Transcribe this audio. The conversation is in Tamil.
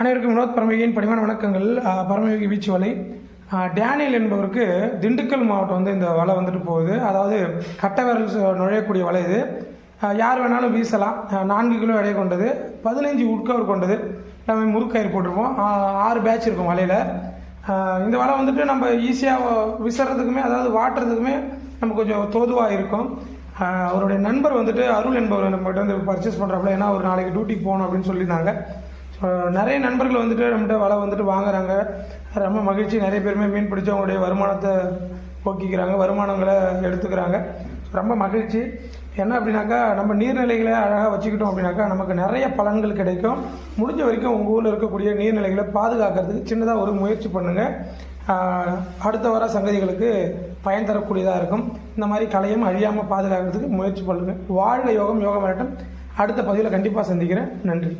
அனைவருக்கும் வினோத் பரமயோகியின் பணிவான வணக்கங்கள். பரமயோகி பீச் வலை. டேனியல் என்பவருக்கு திண்டுக்கல் மாவட்டம் வந்து இந்த வலை வந்துட்டு போகுது. அதாவது கட்டை விரல் நுழையக்கூடிய வலை இது. யார் வேணாலும் வீசலாம். நான்கு கிலோ எடை கொண்டது. பதினஞ்சு உட்கவர் கொண்டது. எல்லாமே முறுக்கயிறு போட்டிருப்போம். ஆறு பேட்ச் இருக்கும் வலையில். இந்த வலை வந்துட்டு நம்ம ஈஸியாக விசுறதுக்குமே அதாவது வாட்டுறதுக்குமே நம்ம கொஞ்சம் தோதுவாக இருக்கும். அவருடைய நண்பர் வந்துட்டு அருள் என்பவர் நம்மகிட்ட வந்து பர்ச்சேஸ் பண்ணுறாப்புல ஏன்னா ஒரு நாளைக்கு டியூட்டிக்கு போகணும் அப்படின்னு சொல்லியிருந்தாங்க. நிறைய நண்பர்கள் வந்துட்டு நம்மகிட்ட வலை வந்துட்டு வாங்குறாங்க. ரொம்ப மகிழ்ச்சி. நிறைய பேருமே மீன் பிடிச்சி அவங்களுடைய வருமானத்தை போக்கிக்கிறாங்க. வருமானங்களை எடுத்துக்கிறாங்க. ரொம்ப மகிழ்ச்சி. என்ன அப்படின்னாக்கா நம்ம நீர்நிலைகளை அழகாக வச்சுக்கிட்டோம் அப்படின்னாக்கா நமக்கு நிறைய பலன்கள் கிடைக்கும். முடிஞ்ச வரைக்கும் உங்கள் ஊரில் இருக்கக்கூடிய நீர்நிலைகளை பாதுகாக்கிறதுக்கு சின்னதாக ஒரு முயற்சி பண்ணுங்கள் அடுத்த வர சங்கதிகளுக்கு பயன் தரக்கூடியதாக இருக்கும். இந்த மாதிரி கலையும் அழியாமல் பாதுகாக்கிறதுக்கு முயற்சி பண்ணுங்கள் வாழ்க யோகம் யோகம் வரட்டும் அடுத்த பதிவில் கண்டிப்பாக சந்திக்கிறேன். நன்றி.